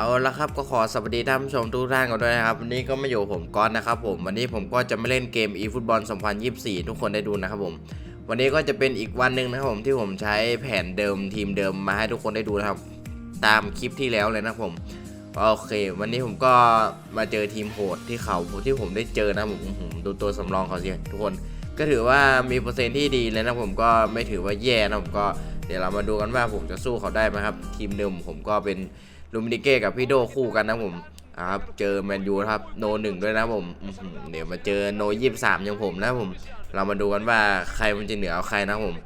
เอาละครับก็ขอสวัสดีท่านผู้ชมทุกท่านกันด้วยนะครับ วันนี้ก็มาอยู่ผมก้อนนะครับผม วันนี้ผมก็จะมาเล่นเกม e ฟุตบอล2024 ทุกคนได้ดูนะครับผม วันนี้ก็จะเป็นอีกวันหนึ่งนะครับผมที่ผมใช้แผนเดิมทีมเดิมมาให้ทุกคนได้ดูนะครับ ตามคลิปที่แล้วเลยนะผมโอเค วันนี้ผมก็มาเจอทีมโหดที่เขาที่ผมได้เจอนะผมดูตัวสำรองเขาสิทุกคนก็ถือว่ามีเปอร์เซ็นต์ที่ดีเลยนะผมก็ไม่ถือว่าแย่นะผมก็เดี๋ยวเรามาดูกันว่าผมจะสู้เขาได้ไหมครับ ทีมเดิมผมก็เป็น ลูมินิเก้กับพี่โดคู่กันนะผมครับเจอแมนยูครับโนหนึ่งด้วยนะผมเดี๋ยวมาเจอโนยี่สามอย่างผมนะผม เรามาดูกันว่าใครมันจะเหนือเอาใครนะผม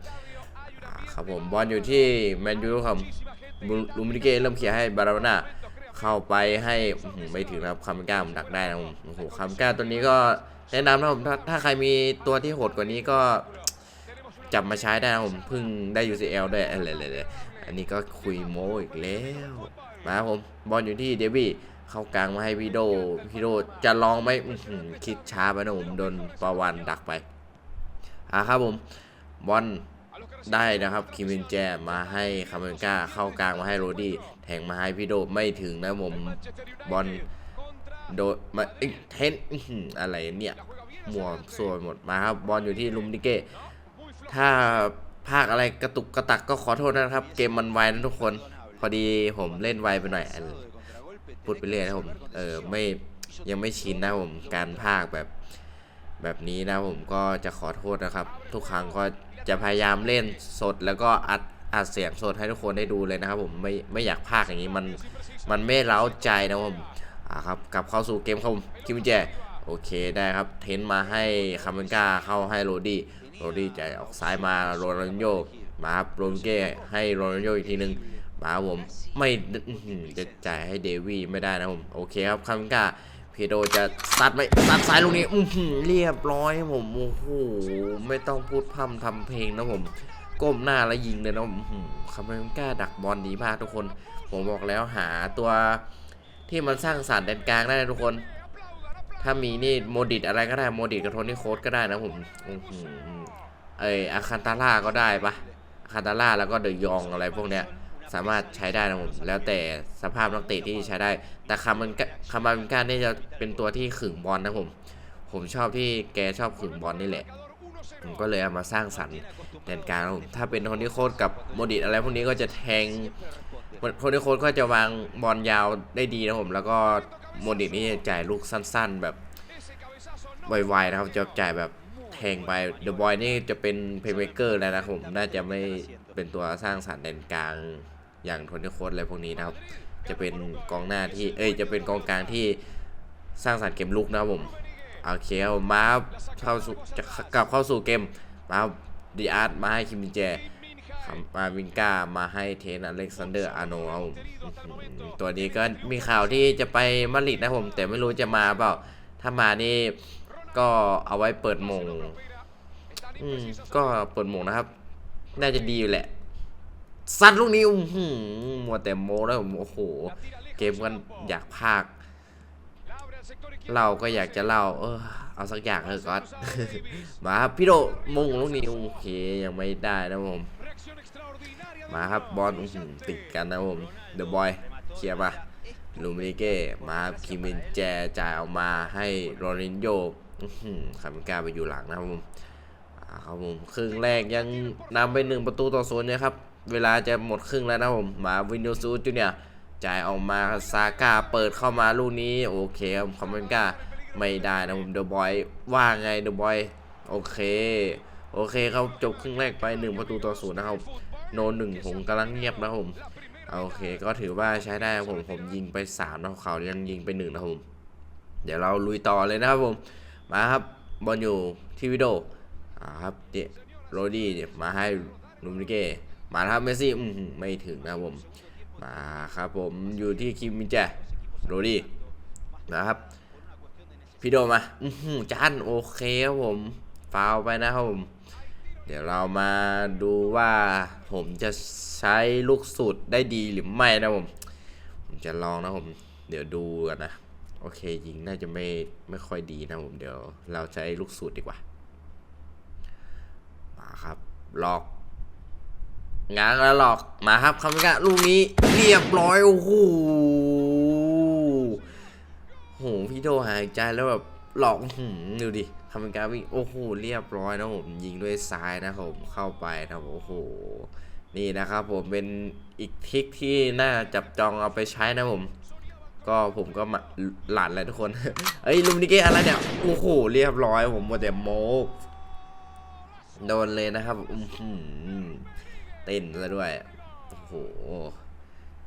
ครับผมบอลอยู่ที่แมนยูครับลูมินิเก้เริ่มเคลียร์ให้บาราโน่าเข้าไปให้ไม่ถึงนะครับคามิก้าผมดักได้นะผมโอ้โหคามิก้าตัวนี้ก็แนะนำนะผมถ้าถ้าใครมีตัวที่โหดกว่านี้ก็จับมาใช้ได้นะผมเพิ่งได้ UCL ด้วยอะไรเลยอันนี้ก็คุยโม้อีกแล้ว มาครับผมบอลอยู่ที่เดบี้เข้ากลางมาให้พี่โดพี่โดจะลองไหมคิดช้าไปนะผมโดนปาวันดักไปอะครับผมบอลได้นะครับคิมินแจมาให้คาเมนกาเข้ากลางมาให้โรดี้แทงมาให้พี่โดไม่ถึงนะผมบอลโดนมาเอ้ยเทนอะไรเนี่ยมัวส่วนหมดมาครับบอลอยู่ที่ลุมดิเก้ถ้าภาคอะไรกระตุกกระตักก็ขอโทษนะครับ เกมมันไวนะทุกคน อดีผมเล่นไวไปหน่อยพูดไปเรื่อยนะผม เออไม่ยังไม่ชินนะผมการภาคแบบแบบนี้นะผมก็จะขอโทษนะครับ ทุกครั้งก็จะพยายามเล่นสดแล้วก็อัดอัดเสียงสดให้ทุกคนได้ดูเลยนะครับผมไม่ไม่อยากภาคอย่างนี้มันมันไม่เล้าใจนะผมอ่าครับกลับเข้าสู่เกมครับผมคิมแจโอเคได้ครับ เทนมาให้คาเมนกาเข้าให้โรดี้โรดี้จ่ายออกซ้ายมาโรนัลโยมาครับโรนเก้ให้โรนัลโยอีกทีหนึ่ง มาครับผมไม่จะจ่ายให้เดวี่ไม่ได้นะผมโอเคครับคามิก้าเพโดจะซัดไหมซัดซ้ายลูกนี้อือหือเรียบร้อยผมโอ้โหไม่ต้องพูดพร่ำทำเพลงนะผมก้มหน้าแล้วยิงเลยนะผมคามิก้าดักบอลดีมากทุกคน ผมบอกแล้วหาตัวที่มันสร้างสรรค์แดนกลางได้ทุกคน ถ้ามีนี่โมดิตอะไรก็ได้โมดิตกับโทนี่โค้ดก็ได้นะผมเอออาคันตาร่าก็ได้ปะอาคันตาร่าแล้วก็เดยองอะไรพวกเนี้ย สามารถใช้ได้นะผมแล้วแต่สภาพนักเตะที่ใช้ได้ แต่คามันคามาบินก้านี่จะเป็นตัวที่ขึงบอลนะผม ผมชอบที่แกชอบขึงบอลนี่แหละผมก็เลยเอามาสร้างสรรค์แดนกลางผมถ้าเป็นโทนี่โค้ดกับโมดิตอะไรพวกนี้ก็จะแทงโทนี่โค้ดก็จะวางบอลยาวได้ดีนะผม แล้วก็โมดิตนี่จะจ่ายลูกสั้น ๆ แบบไวๆนะครับจะจ่ายแบบแทงไปเดอะบอยนี่จะเป็นเพลย์เม k เกอร์แล้วนะผมน่าจะไม่เป็นตัวสร้างสรรค์แดนกลาง อย่างโทนี่โค้ดอะไรพวกนี้นะครับ จะเป็นกองหน้าที่เอ้ยจะเป็นกองกลางที่สร้างสรรค์เกมลุกนะครับผมโอเคครับมาเข้าสู่จะกลับเข้าสู่เกมมาดีอาร์ตมาให้คิมมินแจมาวินก้ามาให้เทนอเล็กซานเดอร์อาโนเอาตัวนี้ก็มีข่าวที่จะไปมาริดนะผม แต่ไม่รู้จะมาเปล่า ถ้ามานี่ก็เอาไว้เปิดมง อืม ก็เปิดมงนะครับ น่าจะดีอยู่แหละ ซัดลูกนี้หือมัวแต่โมแล้วผมโอ้โห เกมกันอยากพากเราก็อยากจะเล่า เออ เอาสักอย่างเถอก๊อตมาครับพี่โดมงลูกนี้โอเคยังไม่ได้นะผม มาครับบอลติดกันนะผมเดอะบอยเคลียร์มาลูมิเก้มาครับคิมินแจจ่ายออกมาให้โรนินโยอื้อหือคามิกาไปอยู่หลังนะครับผมอ่าครับผมครึ่งแรกยังนำไปหนึ่งประตูต่อศูนย์นะครับ เวลาจะหมดครึ่งแล้วนะผมมาวินโดซูจูเนียจ่ายออกมาซาก้าเปิดเข้ามาลูกนี้ โอเคครับคอมเมนก้าไม่ได้นะผมเดอะบอยว่าไงเดอะบอยโอเค โอเคครับจบครึ่งแรกไปหนึ่งประตูต่อศูนย์นะครับ โนหนึ่งผมกำลังเงียบนะผมโอเค ก็ถือว่าใช้ได้ครับผมผมยิงไปสามนะเขายังยิงไปหนึ่งนะผมเดี๋ยวเราลุยต่อเลยนะครับผมมาครับบอลอยู่ที่วิดโดอ่าครับเดโรดี้มาให้ลูมิเก้ มาครับเมสซี่อื้อหือไม่ถึงนะครับผม มาครับผมอยู่ที่คิมมินแจโรดี้นะครับ พี่โดมาอื้อหือจานโอเคครับผมฟาวไปนะครับผม เดี๋ยวเรามาดูว่าผมจะใช้ลูกสูตรได้ดีหรือไม่นะผม ผมจะลองนะผม เดี๋ยวดูกันนะ โอเคยิงน่าจะไม่ไม่ค่อยดีนะผม เดี๋ยวเราใช้ลูกสูตรดีกว่า มาครับลอก ง้างแล้วหลอกมาครับคำนี้ลูกนี้เรียบร้อยโอ้โหโหพี่โดหายใจแล้วแบบหลอกหืมดูดิคามิกาวิ่งโอ้โหเรียบร้อยนะผมยิงด้วยซ้ายนะผมเข้าไปนะโอ้โหนี่นะครับผมเป็นอีกทริคที่น่าจับจองเอาไปใช้นะผม ก็ผมก็มาหลานเลยทุกคนเอ้ยลูมินิเกอะไรเนี่ยโอ้โหเรียบร้อยผมหมดแต่โมกโดนเลยนะครับอือหือ เต้นซะด้วย โอ้โห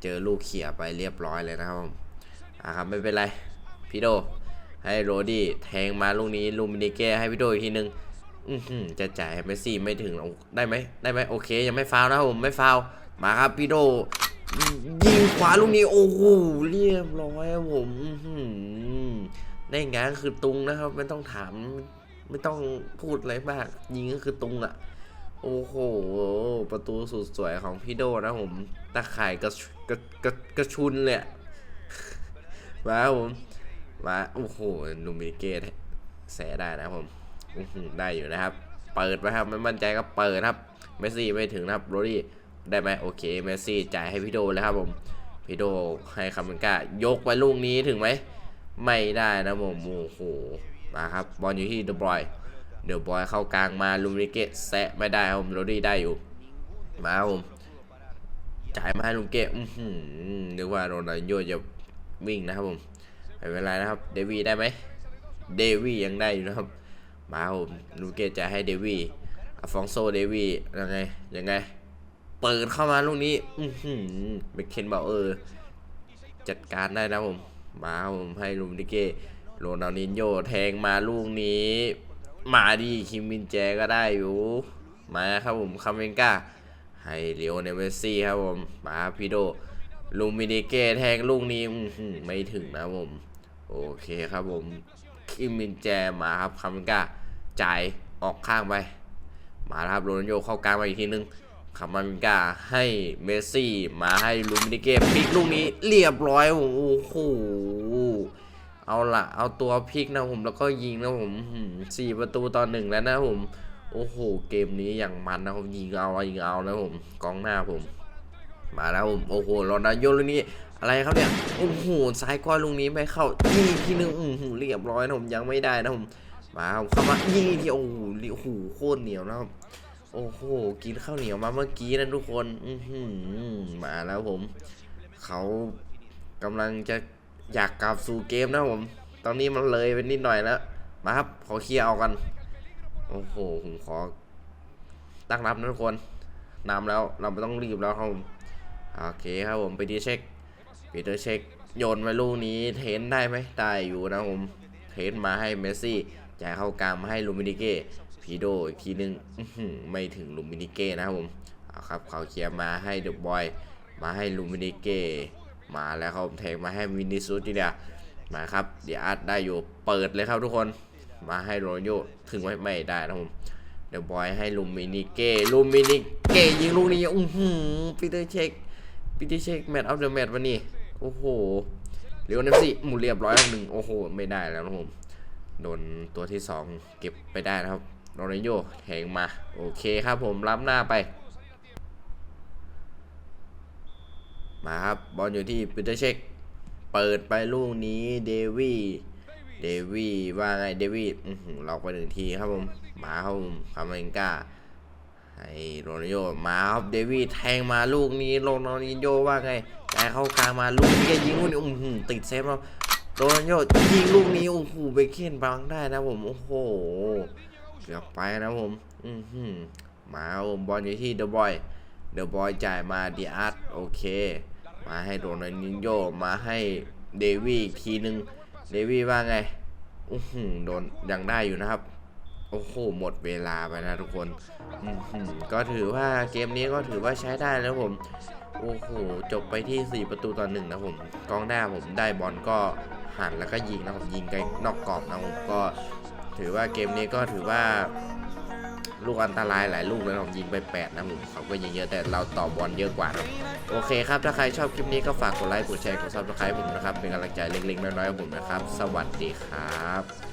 เจอลูกเขี่ยไปเรียบร้อยเลยนะครับผมอะครับไม่เป็นไร พี่โด ให้โรดี้แทงมาลูกนี้ลูมินิเกะให้พี่โดอีกทีนึงอือหือจะจ่ายเมสซี่ไม่ถึงได้ไหมได้ไหมโอเค ยังไม่ฟาวนะครับผมไม่ฟาวมาครับพี่โดยิงขวาลูกนี้โอ้โหเรียบร้อยครับผมอื้อหือได้ไงก็คือตุงนะครับ ไม่ต้องถาม ไม่ต้องพูดอะไรมาก ยิงก็คือตุงอะ โอ้โห ประตูสุดสวยของพี่โดนะผมตะข่ายกระกระกระกระชุนเลยมาผมมาโอ้โหนูมิเกตแสได้นะผมอื้หือได้อยู่นะครับ เปิดไปครับไม่มั่นใจก็เปิดครับเมสซี่ไม่ถึงนะครับโรดี้ได้ไหมโอเคเมสซี่จ่ายให้พี่โดเลยครับผมพี่โดให้คาเมนกายกไปลูกนี้ถึงไหมไม่ได้นะผมโอ้โหมาครับบอลอยู่ที่เดอะบอย เดอะบอยเข้ากลางมาลูมิเกตแซะไม่ได้ครับผมโรดี้ได้อยู่ มาครับผมจ่ายมาให้ลูมิเกตอื้อหือนึกว่าโรนัลโยจะวิ่งนะครับผมไม่เป็นไรนะครับ เดวี่ได้ไหมเดวี่ยังได้อยู่นะครับ มาครับผมลูมิเกตจ่ายให้เดวี่อฟองโซเดวี่ยังไงยังไง เปิดเข้ามาลูกนี้ อือหือเบคเคนบอกเออจัดการได้นะผม มาครับผมให้ลูมิเก้โรนัลดินโยแทงมาลูกนี้ มาดีคิมมินแจก็ได้อยู่ มาครับผมคาเมนกาให้เลโอเนเมสซี่ครับผมมาพีโดลูมินิเกแทงลูกนี้ไม่ถึงนะผม โอเคครับผมคิมมินแจมาครับคาเมนกาจ่ายออกข้างไป มาครับโรนัลโยเข้ากลางมาอีกทีนึงคามามิกาให้เมสซี่มาให้ลูมินิเกพลิกลูกนี้เรียบร้อยโอ้โห เอาละเอาตัวพลิกนะผมแล้วก็ยิงนะผมสี่ประตูตอนหนึ่งแล้วนะผมโอ้โหเกมนี้อย่างมันนะผมยิงเอายิงเอานะผมกองหน้าผม มาแล้วผมโอ้โหโรนัลโยลูกนี้อะไรครับเนี่ยโอ้โหซ้ายก้อยลูกนี้ไม่เข้ายิงอีกทีนึงอือเรียบร้อยนะผมยังไม่ได้นะผมมาครับเข้ามายิงอีกทีโอ้โหโอ้โหโคตรเหนียวนะครับโอ้โหกินข้าวเหนียวมาเมื่อกี้นะทุกคนอืมาแล้วผม เขากำลังจะ อยากกลับสู่เกมนะผม ตอนนี้มันเลยไปนิดหน่อยแล้วมาครับ ขอเคลียร์เอากัน โอ้โห ผมขอ ตั้งรับนะทุกคนนำแล้ว เราไม่ต้องรีบแล้วครับผมโอเคครับผมไปดีเช็คปีเตอร์เช็คโยนมาลูกนี้เทนได้ไหมได้อยู่นะผม เทนมาให้เมสซี่จ่ายเข้ากลางมาให้ลูมินิเก้พีโดอีกทีนึงไม่ถึงลูมินิเก้นะครับผมเอาครับเขาเคลียร์มาให้เดอะบอย มาให้ลูมินิเก้ มาแล้วเขาแทงมาให้วินิซูสจีเนียมาครับเดี๋ยวอาร์ตได้อยู่เปิดเลยครับทุกคนมาให้โรนโยถึงไว้ไม่ได้นะผมเดอะบอยให้ลูมินิเก้ลูมินิเก้ยิงลูกนี้อื้อหือปีเตอร์เช็คปีเตอร์เช็คแมตช์ออฟเดอะแมตช์วันนี้โอ้โหเรียวนัซี่หมุนเรียบร้อยหนึ่งโอ้โห ไม่ได้แล้วนะผมโดนตัวที่สองเก็บไปได้นะครับโรนโยแทงมา โอเคครับผมรับหน้าไป มาครับบอลอยู่ที่ปีเตอร์เช็ค เปิดไปลูกนี้เดวี่เดวี่ว่าไงเดวี่หือเราไปหนึ่งทีครับผมมาครับผมคาเมนกาให้โรนัลโยมาครับเดวี่แทงมาลูกนี้โรนัลโยว่าไงจ่เข้ากลางมาลูกนี้ยิงลูกนี้อื้อหือติดเซฟเราโรนัลโยยิงลูกนี้โอ้โหเบคเคนบังได้นะผมโอ้โหเกือบไปนะผมอือหือมาครับบอลอยู่ที่เดอะบอยเดอะบอยจ่ายมาดีอาร์ตโอเค มาให้โรนัลดินโยมาให้เดวี่อีกทีนึงเดวี่ว่าไงอือหือโดนยังได้อยู่นะครับ โอ้โหหมดเวลาไปนะทุกคนอือหือก็ถือว่าเกมนี้ก็ถือว่าใช้ได้แล้วผม โอ้โหจบไปที่ 4 ประตูต่อหนึ่งนะผมกองหน้าผมได้บอลก็หันแล้วก็ยิงนะผมยิงไกลนอกกรอบนะผมก็ถือว่าเกมนี้ก็ถือว่า ลูกอันตรายหลายลูกเลยผมยิงไป8นะผมเขาก็ยิงเยอะแต่เราต่อบอลเยอะกว่านะโอเคครับถ้าใครชอบคลิปนี้ก็ฝากกดไลค์กดแชร์กดซับสไครต์ผมนะครับเป็นกำลังใจเล็กๆน้อยๆของผมนะครับ สวัสดีครับ